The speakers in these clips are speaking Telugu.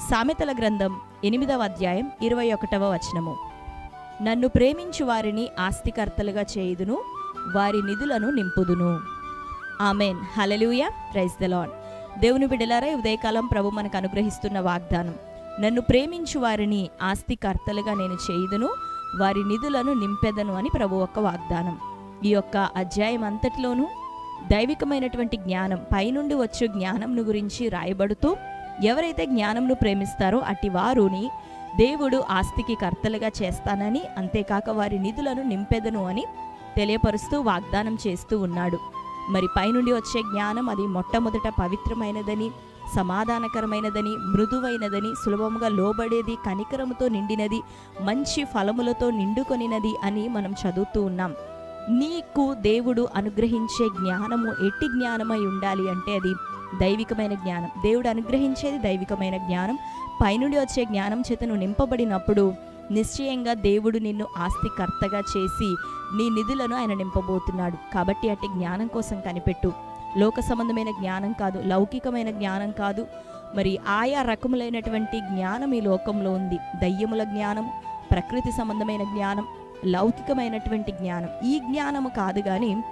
సామెతల గ్రంథం ఎనిమిదవ అధ్యాయం ఇరవై ఒకటవ వచనము. నన్ను ప్రేమించు వారిని ఆస్తికర్తలుగా చేయుదును వారి నిధులను నింపుదును. Amen. Hallelujah praise the Lord దేవుని బిడలారా ఉదయకాలం ప్రభు మనకు అనుగ్రహిస్తున్న వాగ్దానం. నన్ను ప్రేమించు వారిని ఆస్తికర్తలుగా నేను చేయుదును వారి నిధులను నింపెదను అని ప్రభు యొక్క వాగ్దానం. ఈ యొక్క అధ్యాయం అంతటిలోనూ దైవికమైనటువంటి జ్ఞానం పైనుండి వచ్చే జ్ఞానంను గురించి రాయబడుతూ ఎవరైతే జ్ఞానంను ప్రేమిస్తారో అట్టి వారుని దేవుడు ఆస్తికి కర్తలుగా చేస్తానని అంతేకాక వారి నిధులను నింపెదను అని తెలియపరుస్తూ వాగ్దానం చేస్తూ ఉన్నాడు. మరి పైనుండి వచ్చే జ్ఞానం అది మొట్టమొదట పవిత్రమైనదని సమాధానకరమైనదని మృదువైనదని సులభముగా లోబడేది కనికరముతో నిండినది మంచి ఫలములతో నిండుకొనినది అని మనం చదువుతూ ఉన్నాం. నీకు దేవుడు అనుగ్రహించే జ్ఞానము ఎట్టి జ్ఞానమై ఉండాలి అంటే అది దైవికమైన జ్ఞానం. దేవుడు అనుగ్రహించేది దైవికమైన జ్ఞానం. పైనుండి వచ్చే జ్ఞానం చేత నువ్వు నింపబడినప్పుడు నిశ్చయంగా దేవుడు నిన్ను ఆస్తికర్తగా చేసి నీ నిధులను ఆయన నింపబోతున్నాడు. కాబట్టి అట్టి జ్ఞానం కోసం కనిపెట్టు. లోక సంబంధమైన జ్ఞానం కాదు లౌకికమైన జ్ఞానం కాదు. మరి ఆయా రకములైనటువంటి జ్ఞానం ఈ లోకంలో ఉంది. దయ్యముల జ్ఞానం ప్రకృతి సంబంధమైన జ్ఞానం లౌకికమైనటువంటి జ్ఞానం. ఈ జ్ఞానము కాదు కానీ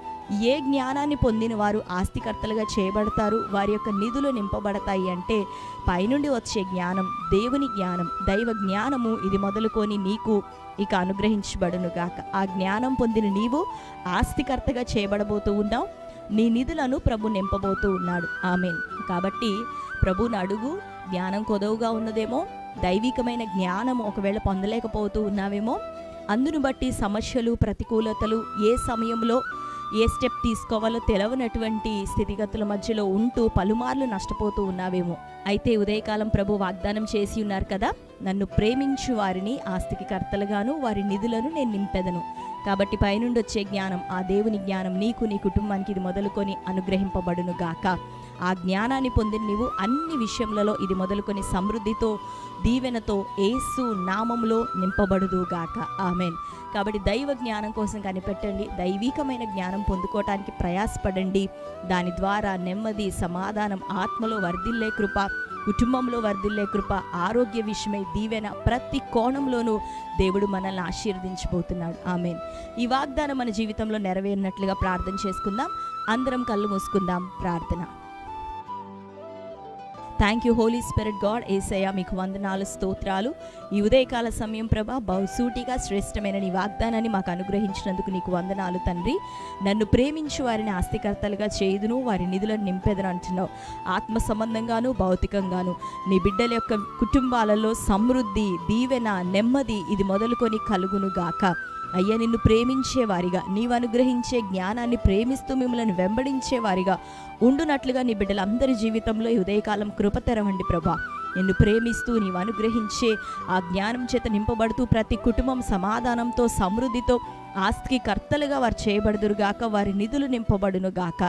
ఏ జ్ఞానాన్ని పొందిన వారు ఆస్తికర్తలుగా చేయబడతారు వారి యొక్క నిధులు నింపబడతాయి అంటే పైనుండి వచ్చే జ్ఞానం దేవుని జ్ఞానం దైవ జ్ఞానము ఇది మొదలుకొని నీకు ఇక అనుగ్రహించబడును గాక ఆ జ్ఞానం పొందిన నీవు ఆస్తికర్తగా చేయబడబోతూ ఉన్నావు నీ నిధులను ప్రభు నింపబోతూ ఉన్నాడు. ఆమెన్. కాబట్టి ప్రభుని అడుగు జ్ఞానం కొదవుగా ఉన్నదేమో దైవికమైన జ్ఞానం ఒకవేళ పొందలేకపోతూ ఉన్నావేమో అందును బట్టి సమస్యలు ప్రతికూలతలు ఏ సమయంలో ఏ స్టెప్ తీసుకోవాలో తెలవనటువంటి స్థితిగతుల మధ్యలో ఉంటూ పలుమార్లు నష్టపోతూ ఉన్నావేమో. అయితే ఉదయకాలం ప్రభు వాగ్దానం చేసి ఉన్నారు కదా నన్ను ప్రేమించు వారిని ఆస్తికి కర్తలుగాను వారి నిధులను నేను నింపెదను. కాబట్టి పైనుండి వచ్చే జ్ఞానం ఆ దేవుని జ్ఞానం నీకు నీ కుటుంబానికి ఇది మొదలుకొని అనుగ్రహింపబడును గాక. ఆ జ్ఞానాన్ని పొందిన నీవు అన్ని విషయములలో ఇది మొదలుకొని సమృద్ధితో దీవెనతో ఏసు నామంలో నింపబడుదు గాక. ఆమెన్. కాబట్టి దైవ జ్ఞానం కోసం కనిపెట్టండి. దైవికమైన జ్ఞానం పొందుకోవటానికి ప్రయాసపడండి. దాని ద్వారా నెమ్మది సమాధానం ఆత్మలో వర్ధిల్లే కృప కుటుంబంలో వర్ధిల్లే కృప ఆరోగ్య విషయమై దీవెన ప్రతి కోణంలోనూ దేవుడు మనల్ని ఆశీర్వదించబోతున్నాడు. ఆమెన్. ఈ వాగ్దానం మన జీవితంలో నెరవేరినట్లుగా ప్రార్థన చేసుకుందాం. అందరం కళ్ళు మూసుకుందాం. ప్రార్థన. Thank you Holy Spirit God Yesayya మీకు వందనాలు స్తోత్రాలు. ఈ ఉదయకాల సమయం ప్రభా బహుసూటిగా శ్రేష్టమైన నీ వాగ్దానాన్ని మాకు అనుగ్రహించినందుకు నీకు వందనాలు తండ్రి. నన్ను ప్రేమించి వారిని ఆస్తికర్తలుగా చేయుదును వారి నిధులను నింపెదను అంటున్నావు. ఆత్మ సంబంధంగాను భౌతికంగాను. నీ బిడ్డల యొక్క కుటుంబాలలో సమృద్ధి దీవెన నెమ్మది ఇది మొదలుకొని కలుగును గాక అయ్యా నిన్ను ప్రేమించేవారిగా నీవు అనుగ్రహించే జ్ఞానాన్ని ప్రేమిస్తూ మిమ్మల్ని వెంబడించేవారిగా ఉండునట్లుగా నీ బిడ్డలందరి జీవితంలో ఈ ఉదయకాలం కృప తెరవండి ప్రభా. నిన్ను ప్రేమిస్తూ నీవు అనుగ్రహించే ఆ జ్ఞానం చేత నింపబడుతూ ప్రతి కుటుంబం సమాధానంతో సమృద్ధితో ఆస్తికి కర్తలుగా వారు చేయబడుదురుగాక వారి నిధులు నింపబడును గాక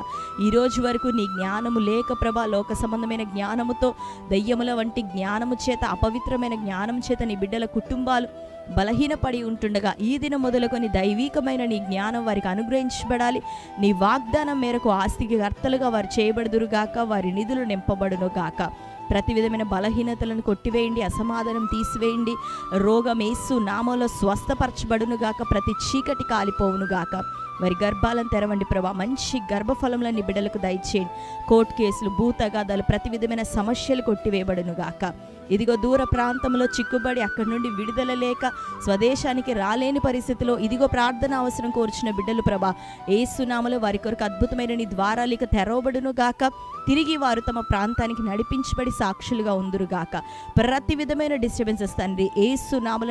ఈ రోజు వరకు నీ జ్ఞానము లేక ప్రభా లోక సంబంధమైన జ్ఞానముతో దయ్యముల వంటి జ్ఞానము చేత అపవిత్రమైన జ్ఞానం చేత నీ బిడ్డల కుటుంబాలు బలహీనపడి ఉంటుండగా ఈ దినం మొదలుకొని దైవికమైన నీ జ్ఞానం వారికి అనుగ్రహించబడాలి. నీ వాగ్దానం మేరకు ఆస్తికి కర్తలుగా వారు చేయబడుదురుగాక వారి నిధులు నింపబడును గాక. ప్రతి విధమైన బలహీనతలను కొట్టివేయండి అసమాధానం తీసివేయండి. రోగం ఏసు నామంలో స్వస్థపరచబడును గాక ప్రతి చీకటి కాలిపోవును గాక. వారి గర్భాలను తెరవండి ప్రభా. మంచి గర్భఫలంలో బిడ్డలకు దయచేయండి. కోర్టు కేసులు భూతగాదాలు ప్రతి విధమైన సమస్యలు కొట్టివేయబడును గాక. ఇదిగో దూర ప్రాంతంలో చిక్కుబడి అక్కడి నుండి విడుదల లేక స్వదేశానికి రాలేని పరిస్థితిలో ఇదిగో ప్రార్థన అవసరం కోర్చిన బిడ్డలు ప్రభా. ఏసునామలో వారి కొరకు అద్భుతమైన నీ ద్వారాలు ఇక తెరవబడును గాక. తిరిగి వారు తమ ప్రాంతానికి నడిపించబడి సాక్షులుగా ఉందురుగాక. ప్రతి విధమైన డిస్టర్బెన్సెస్ తండ్రి ఏ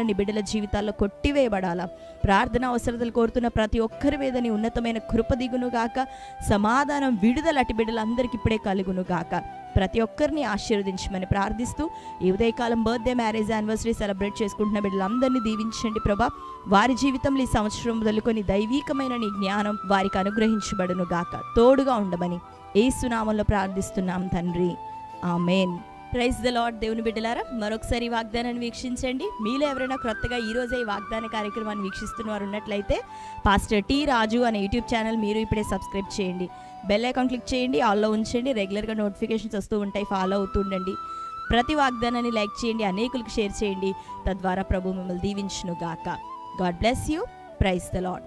నీ బిడ్డల జీవితాల్లో కొట్టివేయబడాలా. ప్రార్థన అవసరతలు కోరుతున్న ప్రతి ఒక్కరి మీదని ఉన్నతమైన కృప దిగును గాక సమాధానం విడుదల అటు బిడ్డలందరికీ ఇప్పుడే కలుగును గాక ప్రతి ఒక్కరిని ఆశీర్వదించమని ప్రార్థిస్తూ ఈ ఉదయకాలం బర్త్డే మ్యారేజ్ యానివర్సరీ సెలబ్రేట్ చేసుకుంటున్న బిడ్డలందరినీ దీవించండి ప్రభా. వారి జీవితంలో ఈ సంవత్సరం మొదలుకొని దైవీకమైన నీ జ్ఞానం వారికి అనుగ్రహించబడును గాక తోడుగా ఉండమని ఏ సునామంలో ప్రార్థిస్తున్నాం తండ్రి. ఆమెన్. ప్రైజ్ ద లాడ్ దేవుని బిడ్డలారా. మరొకసారి ఈ వాగ్దానాన్ని వీక్షించండి. మీలో ఎవరైనా క్రొత్తగా ఈరోజే ఈ వాగ్దాన కార్యక్రమాన్ని వీక్షిస్తున్నవారు ఉన్నట్లయితే పాస్టర్ టీ రాజు అనే యూట్యూబ్ ఛానల్ మీరు ఇప్పుడే సబ్స్క్రైబ్ చేయండి. బెల్ ఐకాన్ క్లిక్ చేయండి ఆల్లో ఉంచండి. రెగ్యులర్గా నోటిఫికేషన్స్ వస్తూ ఉంటాయి ఫాలో అవుతుండండి ప్రతి వాగ్దానాన్ని లైక్ చేయండి అనేకులకు షేర్ చేయండి. తద్వారా ప్రభు మిమ్మల్ని దీవించును గాక God bless you praise the Lord